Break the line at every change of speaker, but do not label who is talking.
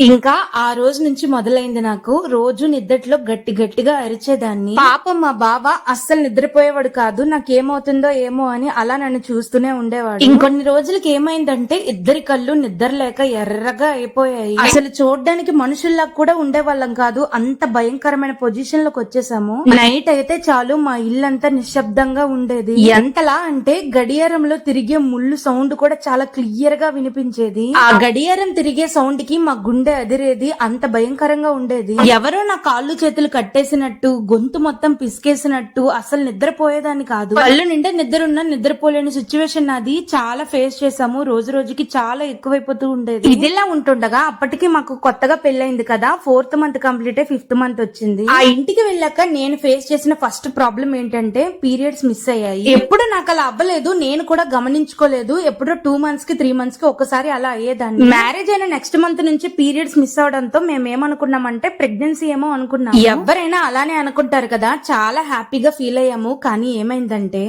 ఇంకా ఆ రోజు నుంచి మొదలైంది నాకు. రోజు నిద్రట్లో గట్టి గట్టిగా అరిచేదాన్ని. పాపం మా బావ అస్సలు నిద్రపోయేవాడు కాదు. నాకేమవుతుందో ఏమో అని అలా నన్ను చూస్తూనే ఉండేవాడు. ఇంకొన్ని రోజులకి ఏమైందంటే ఇద్దరి కళ్ళు నిద్ర లేక ఎర్రగా అయిపోయాయి. అసలు చూడడానికి మనుషుల్లా కూడా ఉండేవాళ్ళం కాదు. అంత భయంకరమైన పొజిషన్లోకి వచ్చేసాము. నైట్ అయితే చాలు మా ఇల్లంతా నిశ్శబ్దంగా ఉండేది. ఎంతలా అంటే గడియారంలో తిరిగే ముళ్ళు సౌండ్ కూడా చాలా క్లియర్గా వినిపించేది. ఆ గడియారం తిరిగే సౌండ్కి మా గుండె అదిరేది అంత భయంకరంగా ఉండేది. ఎవరో నా కాళ్ళు చేతులు కట్టేసినట్టు గొంతు మొత్తం పిసికేసినట్టు అసలు నిద్రపోయేదాన్ని కాదు. కళ్ళు నిండా నిద్ర ఉన్నా నిద్రపోలేని సిచ్యువేషన్ నాది. చాలా ఫేస్ చేసాము రోజు రోజుకి చాలా ఎక్కువైపోతూ ఉండేది. ఇదిలా ఉంటుండగా అప్పటికి మాకు కొత్తగా పెళ్ళైంది కదా. ఫోర్త్ మంత్ కంప్లీట్ అయి ఫిఫ్త్ మంత్ వచ్చింది. ఆ ఇంటికి వెళ్ళాక నేను ఫేస్ చేసిన ఫస్ట్ ప్రాబ్లం ఏంటంటే పీరియడ్స్ మిస్ అయ్యాయి. ఎప్పుడు నాకు అలా అవ్వలేదు. నేను కూడా గమనించుకోలేదు. ఎప్పుడో టూ మంత్స్కి త్రీ మంత్స్కి ఒకసారి అలా అయ్యేదాన్ని. మ్యారేజ్ అయిన నెక్స్ట్ మంత్ నుంచి పీరియడ్ పీరియడ్స్ మిస్ అవడంతో మేము ఏమనుకున్నామంటే ప్రెగ్నెన్సీ ఏమో అనుకున్నాం ఎవరైనా అలానే అనుకుంటారు కదా చాలా హ్యాపీగా ఫీల్ అయ్యాము. కానీ ఏమైందంటే